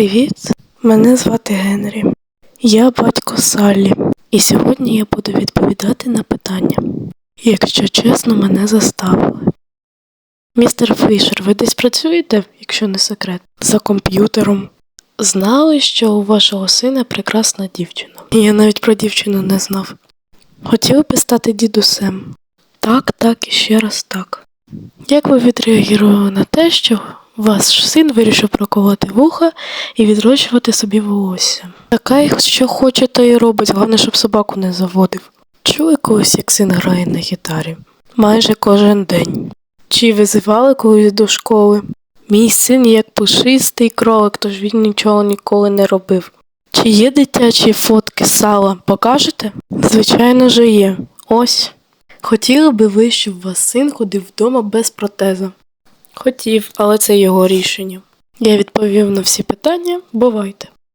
Привіт, мене звати Генрі. Я батько Саллі, і сьогодні я буду відповідати на питання. Якщо чесно, мене заставили. Містер Фішер, ви десь працюєте, якщо не секрет, за комп'ютером. Знали, що у вашого сина прекрасна дівчина. Я навіть про дівчину не знав. Хотіли би стати дідусем. Так, так і ще раз так. Як ви відреагували на те, що ваш син вирішив проколоти вуха і відрощувати собі волосся? Така що хоче, то і робить, головне, щоб собаку не заводив. Чули колись, як син грає на гітарі? Майже кожен день. Чи визивали колись до школи? Мій син як пушистий кролик, тож він нічого ніколи не робив. Чи є дитячі фотки сала? Покажете? Звичайно же є. Ось. Хотіли би ви, щоб ваш син ходив вдома без протеза? Хотів, але це його рішення. Я відповів на всі питання. Бувайте.